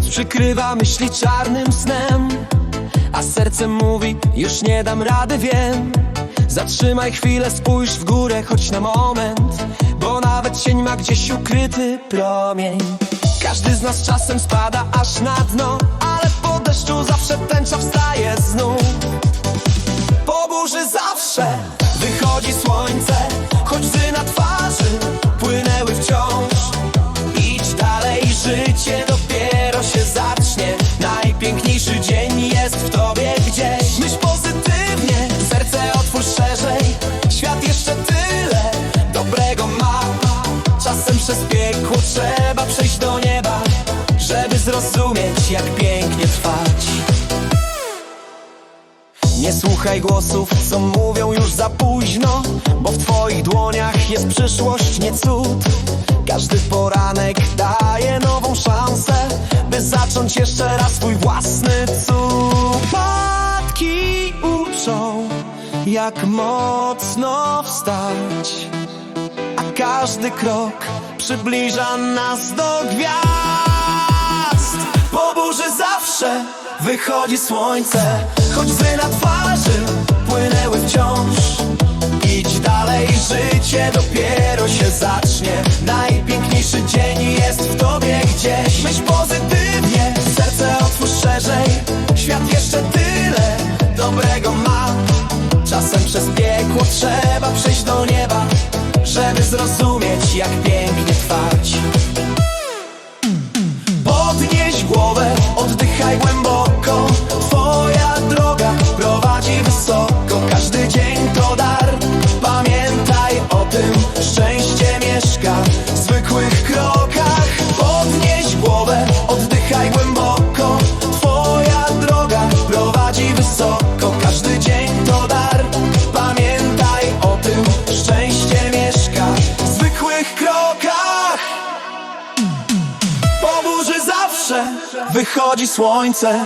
przykrywa myśli czarnym snem A serce mówi, już nie dam rady, wiem. Zatrzymaj chwilę, spójrz w górę, choć na moment Bo nawet cień ma gdzieś ukryty promień. Każdy z nas czasem spada aż na dno Ale po deszczu zawsze tęcza wstaje znów przez piekło trzeba przejść do nieba Żeby zrozumieć jak pięknie trwać. Nie słuchaj głosów, co mówią już za późno Bo w twoich dłoniach jest przyszłość, nie cud. Każdy poranek daje nową szansę By zacząć jeszcze raz swój własny cud. Matki uczą, jak mocno wstać każdy krok przybliża nas do gwiazd. Po burzy zawsze wychodzi słońce Choć łzy na twarzy płynęły wciąż. Idź dalej, życie dopiero się zacznie. Najpiękniejszy dzień jest w tobie gdzieś. Myśl pozytywnie, serce otwórz szerzej. Świat jeszcze tyle dobrego ma. Czasem przez piekło trzeba przejść do nieba Żeby zrozumieć jak pięknie trwać zwykłych krokach. Po burzy zawsze wychodzi słońce.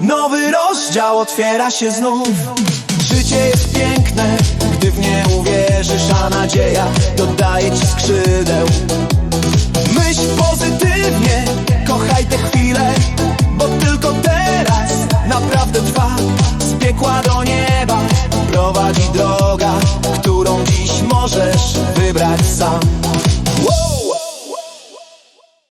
Nowy rozdział otwiera się znów. Życie jest piękne, gdy w nie uwierzysz A nadzieja dodaje ci skrzydeł